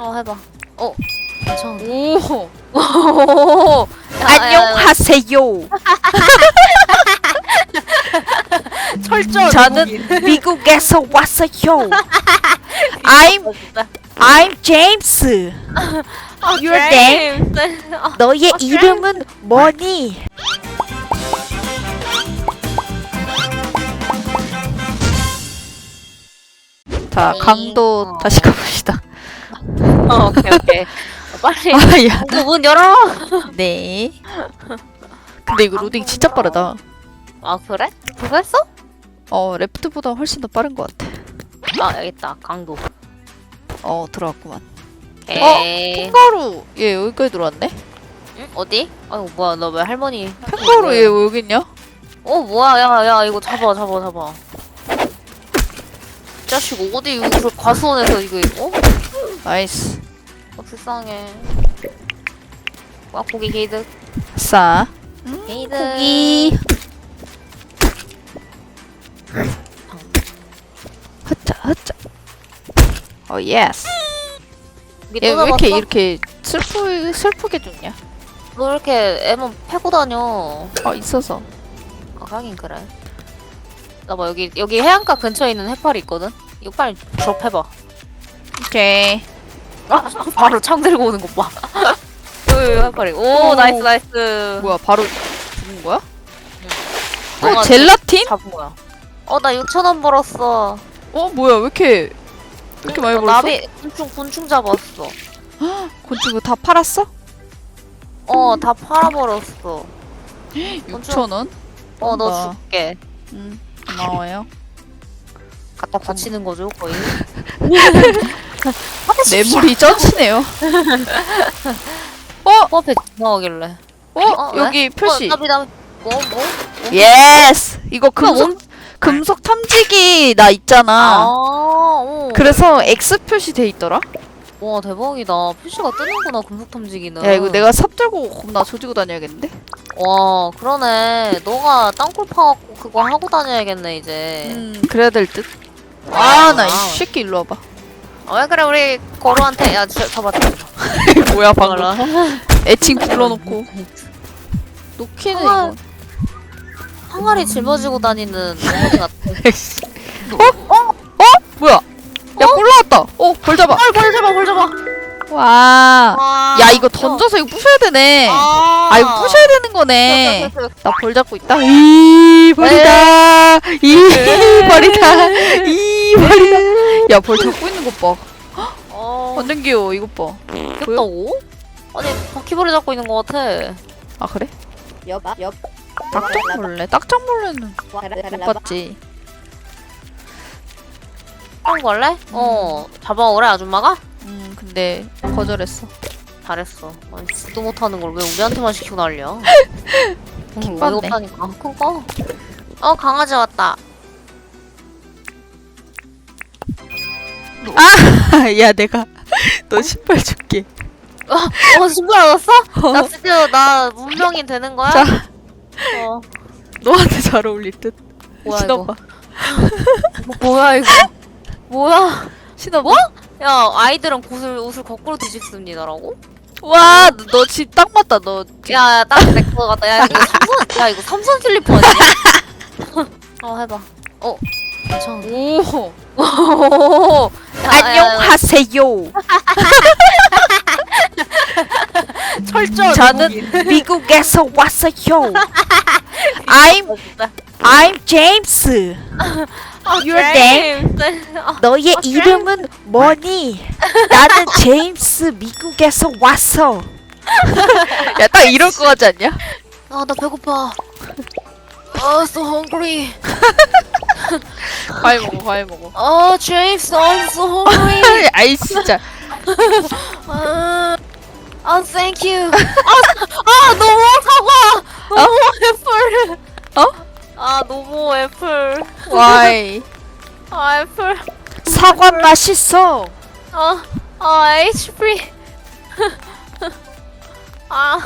어 해봐. 어 괜찮아. 오 오. 안녕하세요. 철저. 저는 미국에서 왔어요. I'm I'm James. Your name? 아, 너의 이름은 뭐니? 자 강도 다시 가봅시다. 어, 오케이 오케이. 어, 빨리. 아 야. 문, 문 열어. 네. 근데 이거 로딩 진짜 빠르다. 아 그래? 그거 했어? 어 레프트보다 훨씬 더 빠른 것 같아. 아 여기 있다. 강도. 어 들어왔구만. 오케이. 캥거루 얘 여기까지 들어왔네. 응? 어디? 아유 뭐야 너 왜 할머니? 캥거루 얘 왜 여기 있냐? 어 뭐야 야 야 이거 잡아 잡아 잡아. 이 자식 어디 이거 과수원에서 이거 어? 나이스. 어 불쌍해. 와 고기 게이드. 싸. 게이드. 고기. 흐짜 흐짜. 어 예스. 고기 얘 또 왜 이렇게? 이렇게 슬프 슬프게 죽냐? 너 이렇게 애만 패고 다녀. 어 있어서. 아 하긴 그래. 나봐 여기 여기 해안가 근처에 있는 해파리 있거든. 이거 빨리 드롭해봐. 오케이. 아 바로 창 들고 오는 것 봐. 여기 해파리. 오 오. 나이스 나이스. 뭐야 바로 죽은 거야? 어 젤라틴? 잡은 거야. 어 나 6천 원 벌었어. 어 뭐야 왜 이렇게 왜 이렇게 많이 어, 벌었어? 나비 곤충 곤충 잡았어. 곤충 그거 다 팔았어? 어 다 팔아 버렸어. 6천 원? 어 너 뭔가. 줄게. 음 고마워요. 갖다 바치는 거죠 거의. 뇌물이 쩌치네요. 코앞에 나오길래. 어, 어, 왜? 여기 표시. 어, 나비. 뭐 뭐? 예스. 이거 그거 금속 금속 탐지기 나 아. 있잖아. 오. 그래서 X 표시 돼 있더라. 와 대박이다. 표시가 뜨는구나 금속 탐지기는. 야 이거 내가 삽 들고 겁나 조지고 다녀야겠는데? 와 그러네. 너가 땅굴 파갖고 그거 하고 다녀야겠네 이제. 음 그래야 될 듯. 아 나 이 와우. 새끼 일로 와봐. 어, 왜 그래 우리 거루한테 야 저, 잡아 잡아. 뭐야 방금. 애칭 불러놓고 놓기는 아. 이거. 항아리 짊어지고 다니는 어머니 같아. 어? 어? 어? 뭐야? 야 올라왔다. 어 벌 잡아. 헐, 벌 잡아, 벌 잡아. 와. 와. 야 이거 던져서 이거 부셔야 되네. 아 이거 부셔야 되는 거네. 나 벌 잡고 있다. 이 벌이다. 이 벌이다. 이 벌이다. 야 벌 잡고 있는 것 봐. 어, 완전 귀여워 이것 봐. 귀엽다고? 아니, 바퀴벌레 잡고 있는 것 같아. 아 그래? 옆, 옆. 딱정벌레. 딱정벌레는 못 봤지. 그런 걸래? 어, 잡아오래, 아줌마가? 음 근데 거절했어. 잘했어. 아니, 지도 못하는 걸 왜 우리한테만 시키고 난리야? 킹받네. 없다니까. 그거. 어, 강아지 왔다. 야 내가 너 신발 줄게. 어, 신발 얻었어? 나 드디어 나 문명인 되는 거야? 자 어, 너한테 잘 어울릴 듯. 뭐야, 신어봐. 뭐, 뭐야, 이거. 뭐야? 신어봐. 뭐? 야, 아이들은 옷을, 옷을 거꾸로 뒤집습니다라고? 와, 너 집 딱 맞다. 너 집- 야, 야, 딱내 거 같다. 야, 이거 삼선, 야, 이거 삼선 슬리퍼 아니야? 어, 해봐. 어, 괜찮아. 오. 오, 안녕하세요. 철저. 저는 미국에서 왔어요. I'm I'm James. Your name? 아, 너의 어, 이름은 뭐니? 나는 제임스 미국에서 왔어. 야, 딱 이럴 거 같지 않냐? 아, 나 배고파. 아, so hungry. 과일 먹어, 과일 먹어. 아, James, I'm so hungry. 아이 진짜. 아, 아, thank you. 아, 아, 너무 사과. 너무 애플. 어? 아, 너무 애플. 와이. 아, 애플. 사과 맛있어. 아, 아, HP. 아,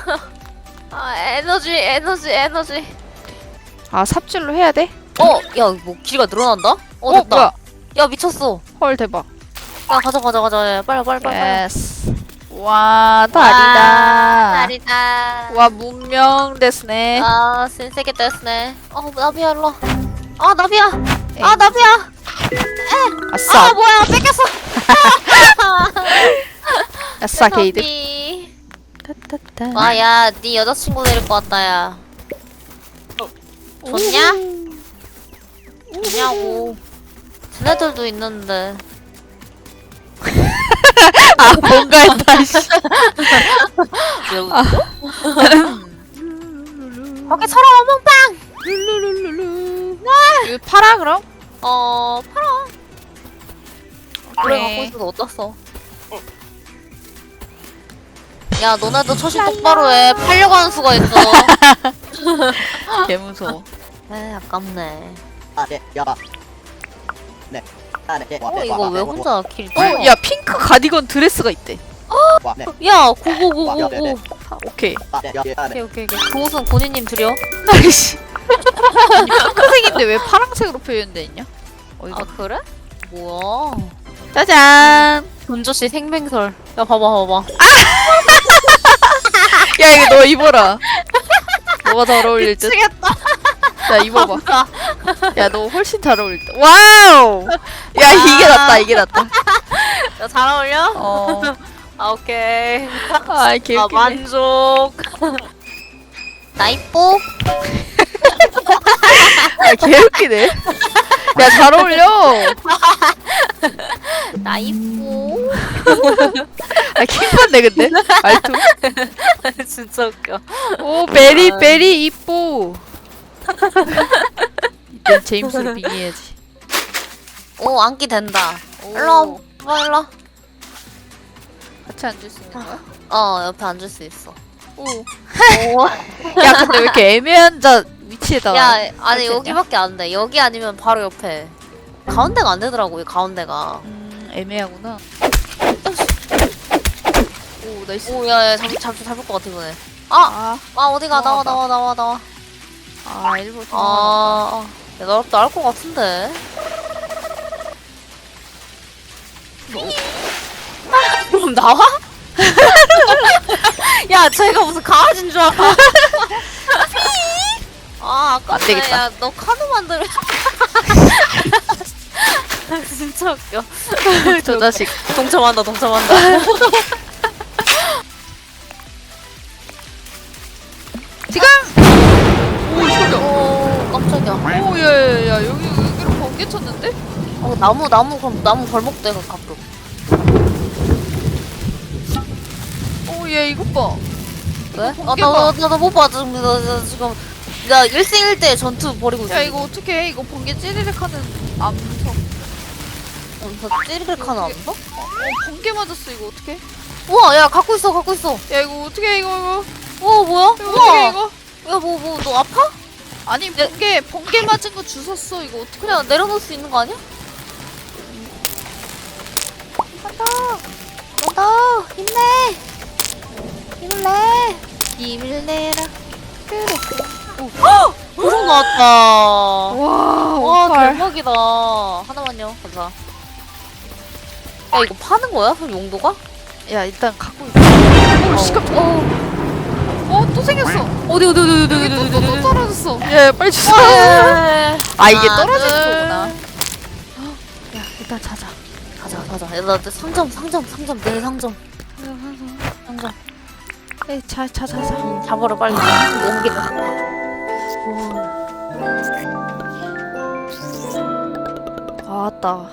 아, 에너지, 에너지, 에너지. 아, 삽질로 해야 돼? 어, 야, 뭐 길이가 늘어난다? 어, 어, 됐다. 뭐야? 야, 미쳤어. 헐 대박. 야 가자 가자 가자. 야, 빨리 빨리 빨리. 빨리. 예스. 와 다리다. 다리다. 와 문명 됐네. 아 신세계 됐네. 어 나비야 일로. 와. 아 나비야. 에이. 아 나비야. 아싸. 아 뭐야 뺏겼어. 아싸 게이드. 따따따. 와 야 네 여자친구 데릴 것 같다 야. 좋냐? 좋냐고. 쟤네들도 있는데. 아 뭔가 했다. 씨. 왜 웃어? 거기 서로 멍빵. 룰루룰루루. 이거 팔아 그럼? 어 팔아. 그래. 갖고 있어서 어쩌어. 야 너네도 처신 똑바로 해. 팔려고 하는 수가 있어. 개 무서워. 에이 아깝네. 아, 네, 야. 네. 아, 네, 네. 어 이거 왜 혼자 길 어, 야 핑크 가디건 드레스가 있대. 와, 네. 야 고고고고고. 아, 오케이. 아, 네, 야, 네. 아, 오케이 네. 오케이 오케이. 그 옷은 고니님 드려. 아이씨. 아니, 핑크색인데 왜 파란색으로 표현돼 있냐? 어이가. 아 그래? 뭐야? 짜잔. 본조씨 생맹설. 야 봐봐 봐봐. 야 이거 너 입어라. 너가 잘 어울릴 듯. 미치겠다. 자 입어봐. 야 너 훨씬 잘 어울릴 듯. 와우. 야 이게 낫다 이게 낫다. 야 잘 어울려? 어. 아 오케이. 아아 개웃기네. 만족. 나 이뻐? 아 개웃기네. 야 잘 어울려. 나 이뻐? 아 킹받네 근데 말투. 진짜 웃겨. 오 베리 베리 이뻐. 이땐 제임스를 빙의해야지. 오 안기 된다. 오. 일로 와 일로. 같이 앉을 수 있는 거야? 어 옆에 앉을 수 있어. 오. 오. 야 근데 왜 이렇게 애매한 자 위치에다가 야 아니 설치했냐? 여기밖에 안 돼. 여기 아니면 바로 옆에. 가운데가 안 되더라고 이 가운데가. 음 애매하구나. 오 나이스. 오야야 잡 잡 잡을 것 같아 이번에. 아, 아, 아 어디가 나와. 나와 나와 나와. 아 일부러 아, 아, 야, 나 나을 것 같은데. 그럼 나와? 야, 쟤가 무슨 강아지인 줄 알아? 아, 아까 안 되겠다. 야, 너 카드 만들어. 진짜 웃겨. 저 자식. 동참한다, 동참한다. 오, 깜짝이야. 오 야 야 야 여기 여기로 번개 쳤는데? 어, 나무, 나무, 그럼 나무 벌목대 가끔. 오 얘 이것 봐. 왜? 아, 번개 나, 봐. 나, 나, 나못 지금. 나, 나 지금. 나 일생일대 전투 벌이고 있어. 야 이거 어떻게 해? 이거 번개 찌르륵 하는 암석. 어, 저 찌르륵 하나 안 봐? 어 번개 맞았어 이거 어떻게? 우와, 야, 갖고 있어, 갖고 있어. 야 이거 어떻게 해 이거 이거? 우와, 뭐야? 이거 어떻게 해 우와. 이거? 야, 뭐, 뭐, 너 아파? 아니 번개 번개 맞은 거 주웠어 이거 어떻게? 그냥 내려놓을 수 있는 거 아니야? 간다. 간다. 힘내. 힘을 내. 힘을 내라. 그래. 오. 구름 나왔다. 와 와. 대박이다. 하나만요. 감사. 야, 이거 파는 거야? 그럼 용도가? 야 일단 갖고 있어. 어. 어또 생겼어. 어디, 어디, 어디, 어디, 어디, 또, 또, 어디. 또 떨어졌어. 야, 야 빨리 주워. 아, 아 이게 하나, 떨어지는 둘. 거구나. 야 일단 자자. 가자, 가자. 야, 나 상점, 상점, 상점, 내 상점. 상점. 에이 자자 자자. 잡아라, 빨리. 옮겨. 아 왔다.